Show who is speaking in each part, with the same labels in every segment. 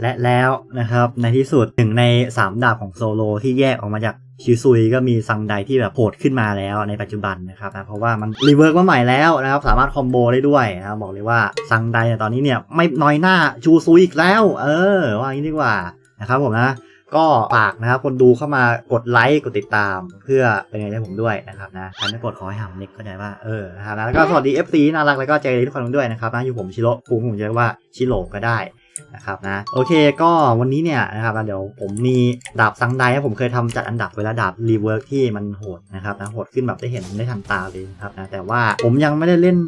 Speaker 1: และแล้วนะครับในที่สุดหนึ่งใน 3 ดาบของโซโลที่แยกออกมาจากชิซุยก็มีซังไดที่แบบโหดขึ้นมาแล้วในปัจจุบันนะครับนะเพราะว่ามันรีเวิร์กมาใหม่แล้วนะครับสามารถคอมโบได้ด้วยนะครับบอกเลยว่าซังไดเนี่ยตอนนี้เนี่ยไม่น้อยหน้าชูซุยอีกแล้ว เออ ว่าอย่างนี้ดีกว่านะครับผมนะก็ฝากนะครับคนดูเข้ามากดไลค์กดติดตามเพื่อเป็นไงให้ผมด้วยนะครับนะใครไม่กดขอให้หำเน็กเข้าใจว่าเออนะครับนะแล้วก็สวัสดี FC น่ารักแล้วก็ใจดีทุกคนด้วยนะครับนะอยู่ผมชิโร่ภูมิผมจะเรียกว่าชิโร่ก็ได้ นะครับนะโอเคก็วันนี้เนี่ยนะครับเดี๋ยวผมมีดาบซังไดผมเคยทำจัดอันดับเวลาดาบรีเวิร์กที่มันโหดนะครับนะโหดขึ้นแบบได้เห็นได้ทันตาเลยนะครับนะแต่ว่าผมยังไม่ได้เล่น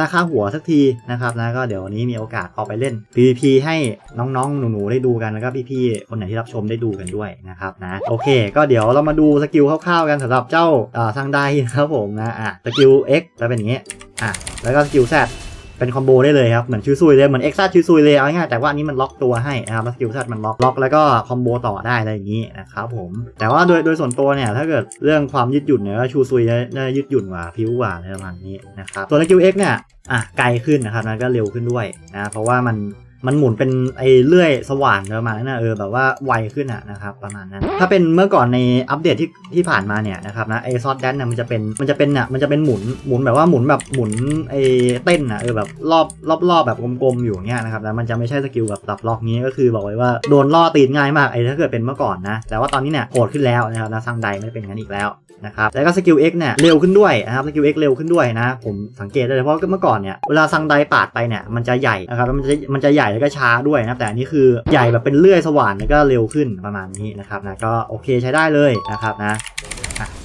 Speaker 1: ราคาหัวสักทีนะครับนะก็เดี๋ยววันนี้มีโอกาสเอาไปเล่น PVP ให้น้องๆ หนูๆ ได้ดูกันแล้วก็พี่ๆ คนไหนที่รับชมได้ดูกันด้วยนะครับนะโอเค ก็เดี๋ยวเรามาดูสกิลคร่าวๆกันสำหรับเจ้าอ่าทางไดนะครับผมนะอะสกิล X จะเป็นอย่างงี้อะแล้วก็สกิล Z เป็นคอมโบได้เลยครับ เหมือนชิวซุยเลย เหมือนเอ็กซ่าชิวซุยเลยเอาง่ายแต่ว่าอันนี้มันล็อกตัวให้นะครับสกิล Z มันล็อกล็อกแล้วก็คอมโบต่อได้อะไรอย่างนี้นะครับผม แต่ว่าโดยโดยส่วนตัวเนี่ย ถ้าเกิดเรื่องความยืดหยุ่นเนี่ยชูซุยน่าจะยืดหยุ่นกว่าพิ้วกว่าอะไรประมาณนี้นะครับ ส่วนสกิลเอ็กเนี่ยอะไกลขึ้นนะครับนะก็เร็วขึ้นด้วยนะเพราะว่ามัน มันหมุนเป็นไอ้เลื่อยสว่านประมาณนั้นนะเออแบบว่าไวขึ้นอะนะครับประมาณนั้น ถ้าเป็นเมื่อก่อนในอัปเดตที่ที่ผ่านมาเนี่ยนะครับนะไอ้ซอสแดนเนี่ยมันจะเป็นมันจะเป็นเนี่ยมันจะเป็นหมุนหมุนแบบว่าหมุนแบบหมุนไอ้เต้นอะเออแบบรอบรอบรอบแบบกลมๆอยู่เงี้ยนะครับแล้วมันจะไม่ใช่สกิลแบบตับล็อกนี้ก็คือบอกไว้ว่าโดนล่อตีนง่ายมากไอ้ถ้าเกิดเป็นเมื่อก่อนนะแต่ว่าตอนนี้เนี่ยโหดขึ้นแล้วนะครับนะสร้างใดไม่เป็นงั้นอีกแล้วนะครับแล้วก็สกิล X เนี่ยเร็วขึ้นด้วยนะครับสกิล X เร็วขึ้นด้วยนะผมสังเกตได้เลยเพราะเมื่อก่อนเนี่ยเวลาซังไดปาดไปเนี่ยมันจะใหญ่นะครับแล้วมันจะมันจะใหญ่แล้วก็ช้าด้วยนะแต่อันนี้คือใหญ่แบบเป็นเลื่อยสว่านแล้วก็เร็วขึ้นประมาณนี้นะครับนะก็โอเคใช้ได้เลยนะครับนะ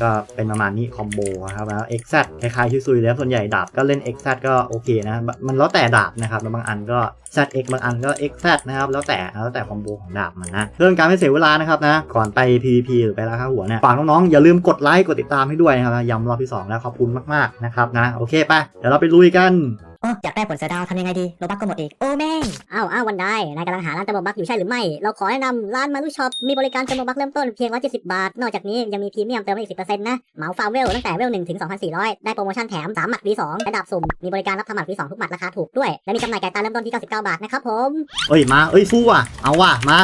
Speaker 1: ก็เป็นประมาณนี้คอมโบนะครับแล้ว XZ คล้ายๆชิซุยแล้วส่วนใหญ่ดาบก็เล่น XZ ก็โอเคนะ มันแล้วแต่ดาบนะครับแล้วบางอันก็ ZX บางอันก็ XZ นะครับแล้วแต่แล้วแต่คอมโบของดาบมันนะเรื่องการไม่เสียเวลานะครับนะก่อนไป PVP หรือไปราคาหัวเนี่ยฝากน้องๆอย่าลืมกดไลค์กดติดตามให้ด้วยนะครับย้ำรอบที่2แล้วขอบคุณมากๆนะครับนะโอเคไปเดี๋ยวเราไปลุยกัน
Speaker 2: โอ้อยากได้ผลเสือดาวทำยังไงดีโลบักก็หมดอีก โอ้แม่ง
Speaker 3: อ้าวอ้าววันได้นายกำลังหาร้านเติมโลบักอยู่ใช่หรือไม่ เราขอแนะนำร้านมารุช็อปมีบริการเติมโลบักเริ่มต้นเพียง170 บาท นอกจากนี้ยังมีพรีเมียมเติมได้อีก10%นะเหมาฟาเวลตั้งแต่เวล1ถึง2,400 ได้โปรโมชั่นแถม3หมัด V2 และดาบสุ่มมีบริการรับทำหมัด V2 ทุกหมัดราคาถูกด้วยและมีจำหน่ายแก่ตาเริ่มต้นที่ 99 บาทนะครับผม
Speaker 1: เอ้ยมาเอ้ยสู้ว่ะเอาว่ะมา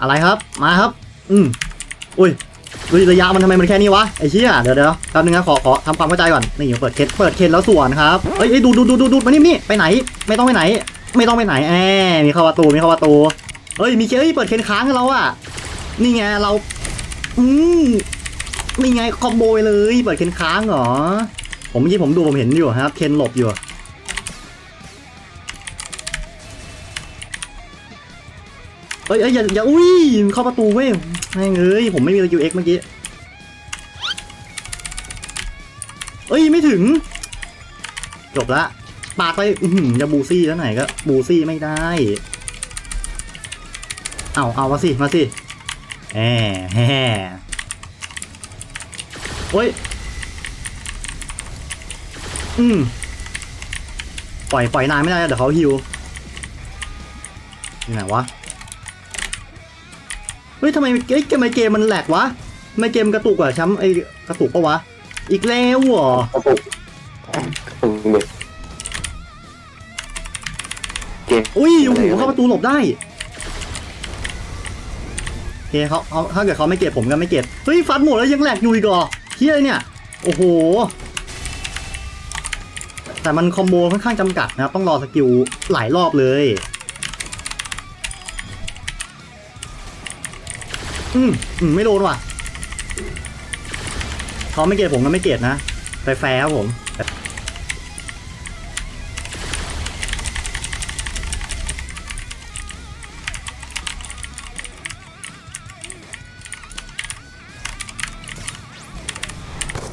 Speaker 1: อะไรครับมาครับ อืมอุ้ย ดูระยะมันทำไมมันแค่นี้วะไอ้เชี่ยเดี๋ยวเดี๋ยวแป๊บนึงนะขอขอทำความเข้าใจก่อนนี่เปิดเคนเปิดเคนแล้วส่วนครับเอ้ยดูดูดูดูดูมานี่นี่ไปไหน ไม่ต้องไปไหน ไม่ต้องไปไหนแอมมีเข้าประตูมีเข้าประตูเอ้ยมีเคนเอ้ยเปิดเคนค้างให้เราอะนี่ไงเราอืมนี่ไงคอมโบเลย เปิดเคนค้างเหรอผมเมื่อกี้ผมดูผมเห็นอยู่ครับเคนหลบอยู่ เอ้ยเอ้ยอย่าอย่าอุ้ยเข้าประตูเว้ยแม่งเอ้ยผมไม่มีสกิลเอ็กเมื่อกี้เอ้ยไม่ถึง จบละปาดไปอือจะบูซี่แล้วไหนก็บูซี่ไม่ได้ เอาเอามาสิมาสิแหมแฮ่โอ้ยอืมปล่อยปล่อยนานไม่ได้เดี๋ยวเขาฮิวที่ไหนวะ เฮ้ยทำไมเอ้ยทำไมเกมมันแหลกวะทำไมเกมกระตุกอะช้ำไอ้กระตุกปะวะ อีกแล้วเหรอ
Speaker 4: กระตุกกระตุกเด็กเกม
Speaker 1: อุ้ยโอ้โหเข้าประตูหลบได้โอเคเขาเขาถ้าเกิดเขาไม่เก็บผมก็ไม่เก็บ เฮ้ยฟัดหมดแล้วยังแหลกอยู่อีกเหรอเฮียอะไรเนี่ย โอ้โห แต่มันคอมโบค่อนข้างจำกัดนะครับต้องรอสกิลหลายรอบเลย อืมอืมไม่โดนว่ะเขาไม่เกตผมก็ไม่เกตนะไปแฟร์ครับผม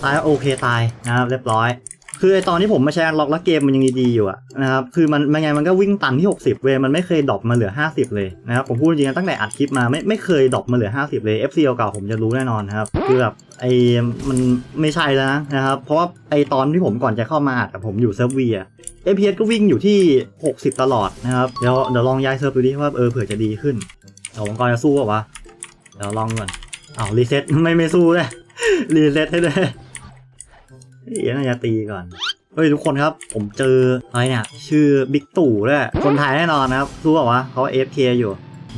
Speaker 1: ตายโอเคตายนะครับเรียบร้อย คือไอตอนที่ผมมาแชร์ล็อกแล้วเกมมันยังดีๆอยู่อะนะครับคือมันมันไงมันก็วิ่งตันที่ 60 เวยมันไม่เคยดรอปมาเหลือ 50 เลยนะครับผมพูดจริงๆตั้งแต่อัดคลิปมาไม่ไม่เคยดรอปมาเหลือ 50 เลย FC เก่าผมจะรู้แน่นอนครับคือแบบไอมันไม่ใช่แล้วนะนะครับเพราะว่าไอตอนที่ผมก่อนจะเข้ามาอัดผมอยู่เซิร์ฟเวียเอะ APS ก็วิ่งอยู่ที่ 60 ตลอดนะครับเดี๋ยวเดี๋ยวลองย้ายเซิร์ฟดูดิว่าเออเผื่อจะดีขึ้นเดี๋ยวผมก่อนจะสู้ป่าวะเดี๋ยวลองก่อนอ้าวรีเซ็ตไม่ไม่สู้เลยรีเซ็ตให้ด้วย เดี๋ยวน่าจะตีก่อน เฮ้ยทุกคนครับ ผมเจออะไรเนี่ยชื่อบิ๊กตู่ด้วยคนไทยแน่นอนนะครับรู้เปล่าวะเขา AFK อยู่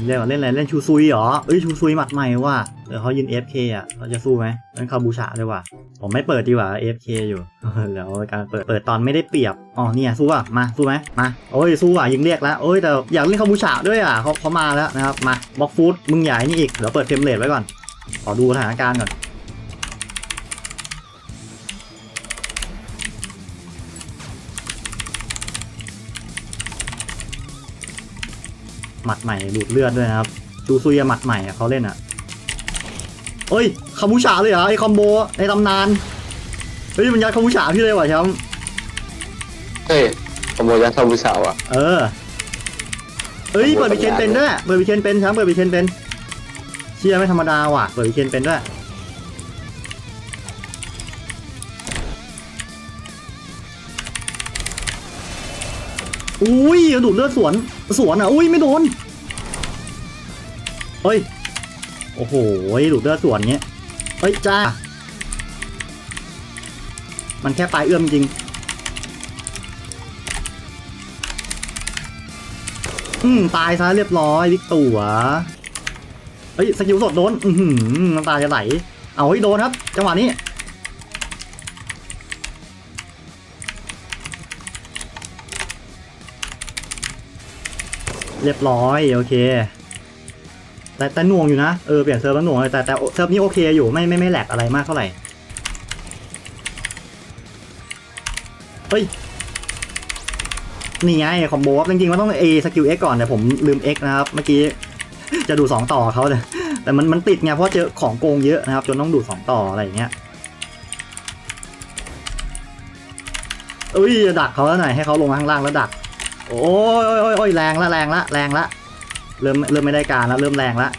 Speaker 1: เล่นว่าเล่นอะไรเล่นชูซุยเหรอเอ้ยชูซุยหมัดใหม่ว่ะเดี๋ยวเขายืน FK อะเขาจะสู้ไหมเล่นคาบูชาด้วยว่ะผมไม่เปิดดีกว่า FK อยู่แล้วการเปิดเปิดตอนไม่ได้เปรียบอ๋อเนี่ยสู้อะมาสู้ไหมมาโอ้ยสู้อะยิงเรียกแล้วโอ้ยแต่อยากเล่นคาบูชาด้วยอะเขาเขามาแล้วนะครับมาบล็อกฟูดมึงใหญ่นี่อีกเดี๋ยวเปิดเฟรมเรทไว้ก่อนขอดูสถานการณ์ก่อน หมัดใหม่ดูดเลือดด้วยนะครับจูซุยหมัดใหม่อะเขาเล่นอะเอ้ยคาบูชาเลยเหรอไอคอมโบในตำนานเฮ้ยมันยัดคาบูชาพี่เลยว่ะแชมป์
Speaker 4: เฮ้ยขโมยยัดทำผู้สาวอะ
Speaker 1: เออเอ้ยเปิดไปเคนเป็นด้วยเปิดไปเคนเป็นแชมป์เปิดไปเคนเป็นเชียไม่ธรรมดาว่ะเปิดไปเคนเป็นด้วย อุ้ยดูดเลือดสวนสวนอะอุ้ยไม่โดนเฮ้ยโอ้โหดูดเลือดสวนเงี้ยเฮ้ยจ้า มันแค่ปลายเอื้อมจริง อืมตายซะเรียบร้อยวิกตัวเฮ้ยสกิลสดโดน อือหือน้ำตาจะไหล เอาให้โดนครับ จังหวะนี้ เรียบร้อยโอเค แต่แต่หน่วงอยู่นะเออเปลี่ยนเซิร์ฟแล้วหน่วงเลยแต่แต่เซิร์ฟนี้โอเคอยู่ไม่ไม่ไม่แหลกอะไรมากเท่าไหร่เฮ้ยนี่ไงคอมโบจริงๆมันต้อง A สกิล X ก่อนแต่ผมลืม X นะครับ เมื่อกี้จะดู 2 ต่อเขาแต่แต่มันมันติดไงเพราะเจอของโกงเยอะนะครับ จนต้องดู2ต่ออะไรอย่างเงี้ยเอ้ยจะดักเขาแล้วหน่อยให้เขาลงข้างล่างแล้วดัก โอ้ยโอ้ยโอ้ยแรงละแรงละแรงละเริ่มเริ่มไม่ได้การแล้วเริ่มแรงละ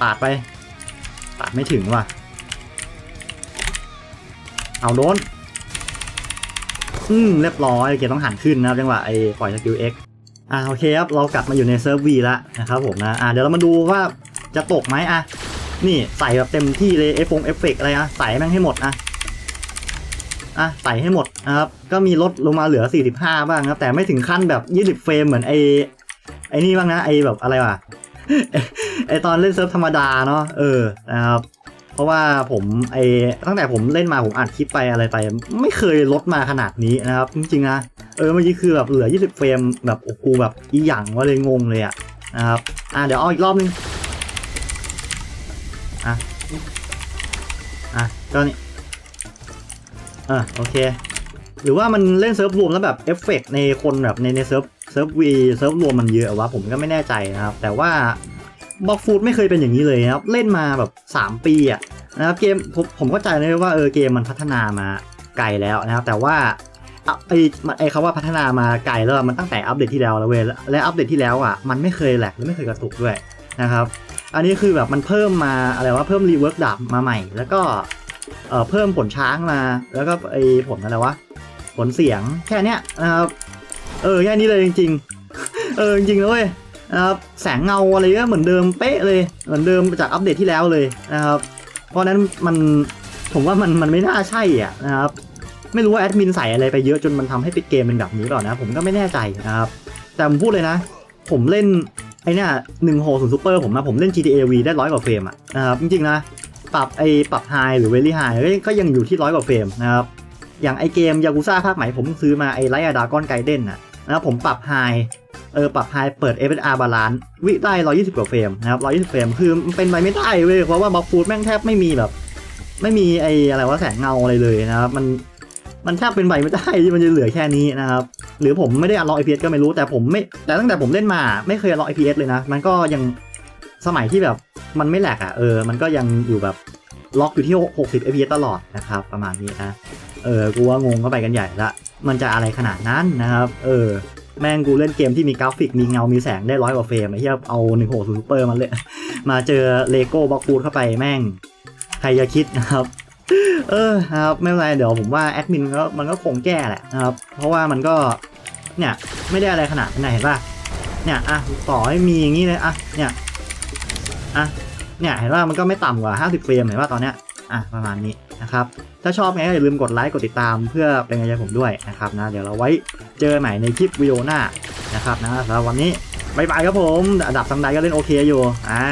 Speaker 1: ปาดไปปาดไม่ถึงว่ะ เอาโดนอืมเรียบร้อยโอเคต้องหันขึ้นนะครับจังหวะไอ้ปล่อยสกิล X อ่าโอเคครับ เรากลับมาอยู่ในเซิร์ฟวีแล้วนะครับผมนะอ่าเดี๋ยวเรามาดูว่าจะตกไหมอะนี่ใส่แบบเต็มที่เลยเอฟฟงเอฟเฟกอะไรนะใส่แม่งให้หมดอะ อะใส่ให้หมดนะครับ ก็มีลดลงมาเหลือ 45 บ้างครับ แต่ไม่ถึงขั้นแบบ 20 เฟรมเหมือนไอ้ไอ้นี่บ้างนะไอ้แบบอะไรวะไอตอนเล่นเซิร์ฟธรรมดาเนาะเออนะครับเพราะว่าผมไอตั้งแต่ผมเล่นมาผมอัดคลิปไปอะไรไป ไม่เคยลดมาขนาดนี้นะครับ จริงๆนะเออเมื่อกี้คือแบบเหลือ 20 เฟรมแบบโอ้โหแบบอีหยังว่าเลยงงเลยอะนะครับอะเดี๋ยวเอาอีกรอบนึงอะอะก็นี่ ออโอเค หรือว่ามันเล่นเซิร์ฟรวมแล้วแบบเอฟเฟกต์ในคนแบบในในเซิร์ฟเซิร์ฟวีเซิร์ฟรวมมันเยอะวะผมก็ไม่แน่ใจนะครับ แต่ว่าบล็อกฟูดไม่เคยเป็นอย่างนี้เลยนะครับ เล่นมาแบบ 3 ปีอะนะครับเกมผมผมเข้าใจเลยว่าเออเกมมันพัฒนามาไกลแล้วนะครับ แต่ว่าอะไอ้ไอ้คำว่าพัฒนามาไกลแล้วมันตั้งแต่อัปเดตที่แล้วแล้วเว้ยและอัปเดตที่แล้วอะมันไม่เคยแหลกและไม่เคยกระตุกด้วยนะครับ อันนี้คือแบบมันเพิ่มมาอะไรว่าเพิ่มรีเวิร์กดับมาใหม่ แล้วก็ เอ่อเพิ่มผลช้างมา แล้วก็ไอ้ผลอะไรวะ ผลเสียงแค่เนี้ยนะครับ เออแค่นี้เลยจริง ๆ เออจริงๆเว้ยนะครับแสงเงาอะไรก็เหมือนเดิมเป๊ะเลยเหมือนเดิมจากอัปเดตที่แล้วเลยนะครับ เพราะนั้นมันผมว่ามันมันไม่น่าใช่อะนะครับไม่รู้ว่าแอดมินใส่อะไรไปเยอะจนมันทำให้ปิดเกมเป็นแบบนี้หรอนะผมก็ไม่แน่ใจนะครับ แต่ผมพูดเลยนะ ผมเล่นไอ้นี่หนึ่งโฮศูนซูเปอร์ผมนะผมเล่น GTA V ได้ร้อยกว่าเฟรมอะนะครับจริงๆนะ ปรับไอ้ปรับไฮหรือเวลี่ไฮก็ยังอยู่ที่ร้อยกว่าเฟรมนะครับอย่างไอเกมยากุซ่าภาคใหม่ผมซื้อมาไอไลท์ดากอนไกเดนน่ะนะครับผมปรับไฮเออปรับไฮเปิด FSR บาลานวิได้ 120 กว่าเฟรมนะครับ 120 เฟรมคือมันเป็นไปไม่ได้เว้ยเพราะว่าบล็อกฟูดแม่งแทบไม่มีแบบ ไม่มีไออะไรว่าแสงเงาอะไรเลยนะครับมันมันแทบเป็นไปไม่ได้ที่มันจะเหลือแค่นี้นะครับ หรือผมไม่ได้อัลล็อก IPS ก็ไม่รู้แต่ผมไม่แต่ตั้งแต่ผมเล่นมาไม่เคยอัลล็อก IPS เลยนะ มันก็ยัง สมัยที่แบบมันไม่แหลกอะเออ มันก็ยังอยู่แบบล็อกอยู่ที่ 60 IPS ตลอดนะครับ ประมาณนี้นะ เออ กูว่างงก็ไปกันใหญ่ละ มันจะอะไรขนาดนั้นนะครับ เออ แม่งกูเล่นเกมที่มีกราฟิก มีเงา มีแสงได้ร้อยกว่าเฟรมไอ้เหี้ยเอาหนึ่งหกซูเปอร์มาเลย มาเจอเลโก้บล็อกฟูดเข้าไปแม่ง ใครจะคิดนะครับ เออครับ ไม่เป็นไร เดี๋ยวผมว่าแอดมินก็มันก็คงแก้แหละนะครับ เพราะว่ามันก็ เนี่ย ไม่ได้อะไรขนาดนั้นเห็นป่ะ เนี่ย อะ ต่อให้มีอย่างนี้เลย อะ เนี่ย อะเนี่ยเห็นว่ามันก็ไม่ต่ำกว่า 50 เฟรมเห็นว่าตอนเนี้ยอะประมาณนี้นะครับ ถ้าชอบไงก็อย่าลืมกดไลค์กดติดตามเพื่อเป็นกำลังใจผมด้วยนะครับนะเดี๋ยวเราไว้เจอใหม่ในคลิปวิดีโอหน้านะครับนะสำหรับวันนี้บายบายครับผมอันดับซังไดก็เล่นโอเคอยู่อ่า